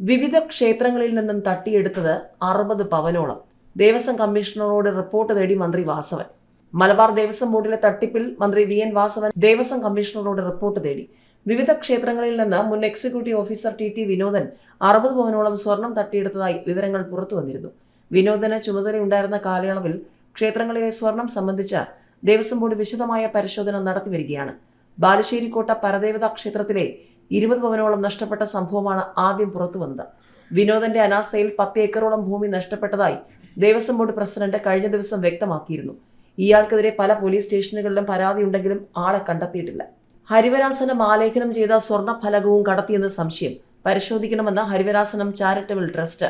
വിവിധ ക്ഷേത്രങ്ങളിൽ നിന്നും തട്ടിയെടുത്തത് അറുപത് പവനോളം. ദേവസ്വം കമ്മീഷണറോട് റിപ്പോർട്ട് തേടി മന്ത്രി വാസവൻ. മലബാർ ദേവസ്വം ബോർഡിലെ തട്ടിപ്പിൽ മന്ത്രി വി എൻ വാസവൻ ദേവസ്വം കമ്മീഷണറോട് റിപ്പോർട്ട് തേടി. വിവിധ ക്ഷേത്രങ്ങളിൽ നിന്ന് മുൻ executive officer T T Vinodan അറുപത് പവനോളം സ്വർണം തട്ടിയെടുത്തതായി വിവരങ്ങൾ പുറത്തു വന്നിരുന്നു. വിനോദന് ചുമതലയുണ്ടായിരുന്ന കാലയളവിൽ ക്ഷേത്രങ്ങളിലെ സ്വർണം സംബന്ധിച്ച ദേവസ്വം ബോർഡ് വിശദമായ പരിശോധന നടത്തിവരികയാണ് ബാലുശ്ശേരിക്കോട്ട പരദേവതാ ക്ഷേത്രത്തിലെ ഇരുപത് പവനോളം നഷ്ടപ്പെട്ട സംഭവമാണ് ആദ്യം പുറത്തു വന്നത്. വിനോദന്റെ അനാസ്ഥയിൽ പത്ത് ഏക്കറോളം ഭൂമി നഷ്ടപ്പെട്ടതായി ദേവസ്വം ബോർഡ് പ്രസിഡന്റ് കഴിഞ്ഞ ദിവസം വ്യക്തമാക്കിയിരുന്നു. ഇയാൾക്കെതിരെ പല പോലീസ് സ്റ്റേഷനുകളിലും പരാതി ഉണ്ടെങ്കിലും ആളെ കണ്ടെത്തിയിട്ടില്ല. ഹരിവരാസനം ആലേഖനം ചെയ്ത സ്വർണ ഫലകവും കടത്തിയെന്ന് സംശയം പരിശോധിക്കണമെന്ന് ഹരിവരാസനം ചാരിറ്റബിൾ ട്രസ്റ്റ്.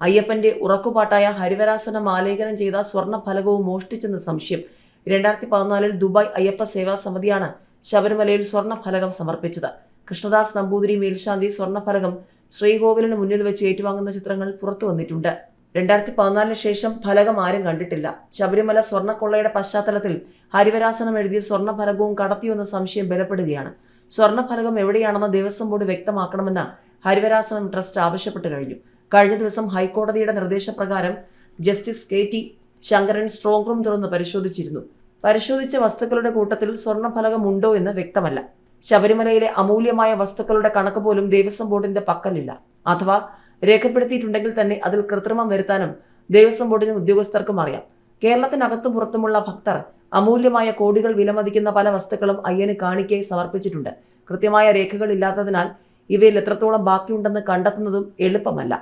അയ്യപ്പന്റെ ഉറക്കുപാട്ടായ ഹരിവരാസനം ആലേഖനം ചെയ്ത സ്വർണ ഫലകവും മോഷ്ടിച്ചെന്ന് സംശയം രണ്ടായിരത്തി പതിനാലിൽ ദുബായ് അയ്യപ്പ സേവാ സമിതിയാണ് ശബരിമലയിൽ സ്വർണ ഫലകം സമർപ്പിച്ചത്. കൃഷ്ണദാസ് നമ്പൂതിരി മേൽശാന്തി സ്വർണഫലകം ശ്രീകോവിലിന് മുന്നിൽ വെച്ച് ഏറ്റുവാങ്ങുന്ന ചിത്രങ്ങൾ പുറത്തു വന്നിട്ടുണ്ട്. രണ്ടായിരത്തി പതിനാലിന് ശേഷം ഫലകം ആരും കണ്ടിട്ടില്ല. ശബരിമല സ്വർണക്കൊള്ളയുടെ പശ്ചാത്തലത്തിൽ ഹരിവരാസനം എഴുതിയ സ്വർണഫലകവും കടത്തിയെന്ന സംശയം ബലപ്പെടുകയാണ്. സ്വർണഫലകം എവിടെയാണെന്ന് ദേവസ്വം ബോർഡ് വ്യക്തമാക്കണമെന്ന് ഹരിവരാസനം ട്രസ്റ്റ് ആവശ്യപ്പെട്ടു കഴിഞ്ഞു. കഴിഞ്ഞ ദിവസം ഹൈക്കോടതിയുടെ നിർദ്ദേശപ്രകാരം justice K T Sankaran strong room തുറന്ന് പരിശോധിച്ചിരുന്നു. പരിശോധിച്ച വസ്തുക്കളുടെ കൂട്ടത്തിൽ സ്വർണഫലകമുണ്ടോ എന്ന് വ്യക്തമല്ല. ശബരിമലയിലെ അമൂല്യമായ വസ്തുക്കളുടെ കണക്ക് പോലും ദേവസ്വം ബോർഡിന്റെ പക്കലില്ല. അഥവാ രേഖപ്പെടുത്തിയിട്ടുണ്ടെങ്കിൽ തന്നെ അതിൽ കൃത്രിമം വരുത്താനും ദേവസ്വം ബോർഡിന് ഉദ്യോഗസ്ഥർക്കും അറിയാം. കേരളത്തിനകത്തും പുറത്തുമുള്ള ഭക്തർ അമൂല്യമായ കോടികൾ വിലമതിക്കുന്ന പല വസ്തുക്കളും അയ്യന് കാണിക്കയായി സമർപ്പിച്ചിട്ടുണ്ട്. കൃത്യമായ രേഖകൾ ഇല്ലാത്തതിനാൽ ഇവയിൽ എത്രത്തോളം ബാക്കിയുണ്ടെന്ന് കണ്ടെത്തുന്നതും എളുപ്പമല്ല.